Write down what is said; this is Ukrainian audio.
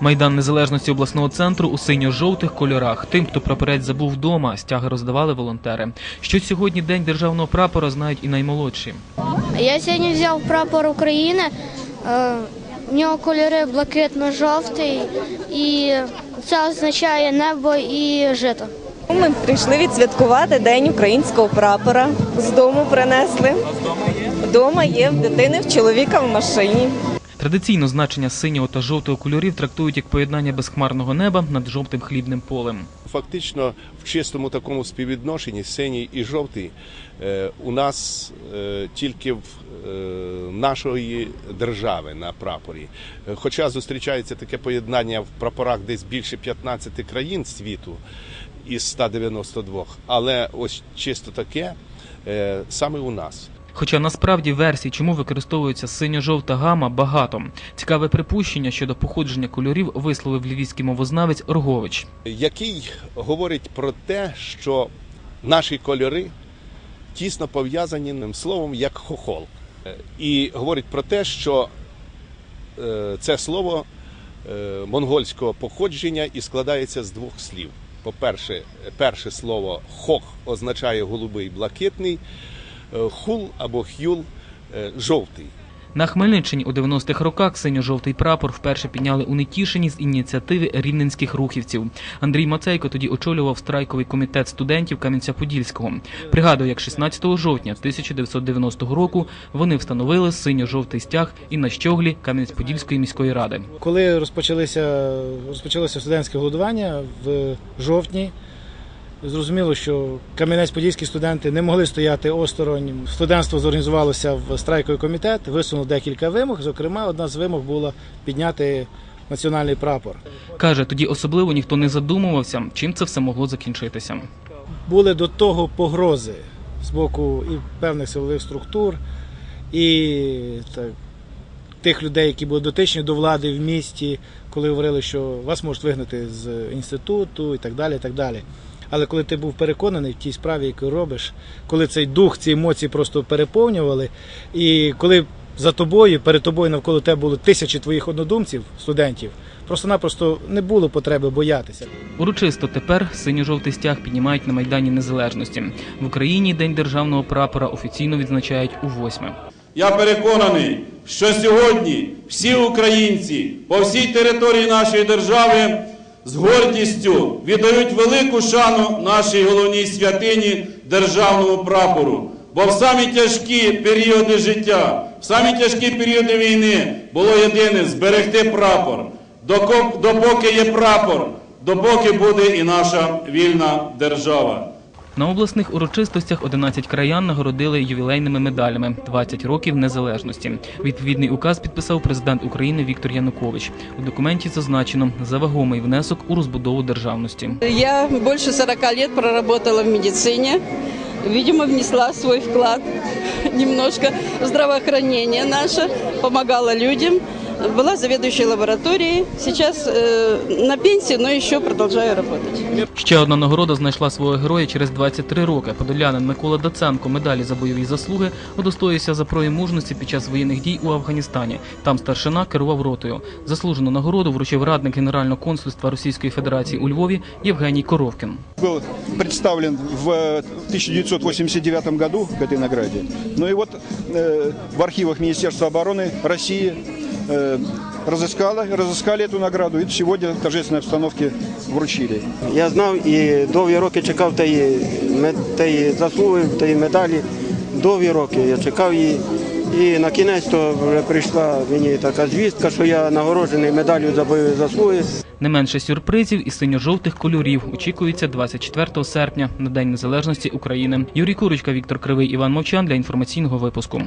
Майдан Незалежності обласного центру у синьо-жовтих кольорах. Тим, хто прапорець забув вдома, стяги роздавали волонтери. Що сьогодні день державного прапора знають і наймолодші. Я сьогодні взяв прапор України. Е, В нього кольори блакитно-жовтий, і це означає небо і жито. Ми прийшли відсвяткувати День українського прапора. З дому принесли. Вдома є в дитини, в чоловіка в машині. Традиційно значення синього та жовтого кольорів трактують як поєднання безхмарного неба над жовтим хлібним полем. Фактично в чистому такому співвідношенні синій і жовтий е, у нас е, тільки в е, нашої держави на прапорі. Хоча зустрічається таке поєднання в прапорах десь більше 15 країн світу із 192, але ось чисто таке саме у нас. Хоча насправді версій, чому використовується синьо-жовта гама, багато. Цікаве припущення щодо походження кольорів висловив львівський мовознавець Рогович. який говорить про те, що наші кольори тісно пов'язані ним словом як хохол. І говорить про те, що е, це слово е, монгольського походження і складається з двох слів. По-перше, перше слово хох означає голубий блакитний, хул або хюл е, жовтий. На Хмельниччині у 90-х роках синьо-жовтий прапор вперше підняли у Нетішині з ініціативи рівненських рухівців. Андрій Мацейко тоді очолював страйковий комітет студентів Кам'янця-Подільського. Пригадую, як 16 жовтня 1990 року вони встановили синьо-жовтий стяг і на щоглі Кам'янець-Подільської міської ради. Коли розпочалися, розпочалося студентське голодування в жовтні, зрозуміло, що Кам'янець-Подільські студенти не могли стояти осторонь. Студентство зорганізувалося в страйковий комітет, висунув декілька вимог. Зокрема, одна з вимог була підняти національний прапор. Каже, тоді особливо ніхто не задумувався, чим це все могло закінчитися. Були до того погрози з боку і певних силових структур, і так, тих людей, які були дотичні до влади в місті, коли говорили, що вас можуть вигнати з інституту і так далі. І так далі. Але коли ти був переконаний в тій справі, яку робиш, коли цей дух, ці емоції просто переповнювали, і коли за тобою, перед тобою навколо тебе було тисячі твоїх однодумців, студентів, просто-напросто не було потреби боятися. Урочисто тепер синьо-жовтий стяг піднімають на Майдані Незалежності. В Україні День державного прапора офіційно відзначають у восьме. Я переконаний, що сьогодні всі українці по всій території нашої держави з гордістю віддають велику шану нашій головній святині державному прапору. Бо в самі тяжкі періоди життя, в самі тяжкі періоди війни було єдине зберегти прапор. Допоки є прапор, допоки буде і наша вільна держава. На обласних урочистостях 11 краян нагородили ювілейними медалями 20 років незалежності. Відповідний указ підписав президент України Віктор Янукович. У документі зазначено за вагомий внесок у розбудову державності. Я больше 40 лет проработала в медицине. Видимо, внесла свой вклад немножко в здравоохранение наше, помогала людям Была заведующей лабораторией. Сейчас э, на пенсии, но еще продолжаю работать. Ще одна нагорода знайшла свого героя через 23 роки. Подолянин Микола Даценко медалі за бойові заслуги удостоївся за прояв мужності під час воєнних дій у Афганістані. Там старшина керував ротою. Заслужену нагороду вручив радник Генерального консульства Російської Федерації у Львові Євгеній Коровкін. был представлен в 1989 году в этой награде. Ну и вот э, в архивах Министерства обороны России э, разыскала, разыскали эту награду и сегодня в торжественной обстановке вручили. Я знав і довгі роки чекав тієї, мед- тієї заслуги, тієї медалі. Довгі роки я чекав її. І на кінець то вже прийшла мені така звістка, що я нагороджений медаллю за бойові заслуги. Не менше сюрпризів і синьо-жовтих кольорів очікується 24 серпня на День Незалежності України. Юрій Курочка, Віктор Кривий, Іван Мовчан для інформаційного випуску.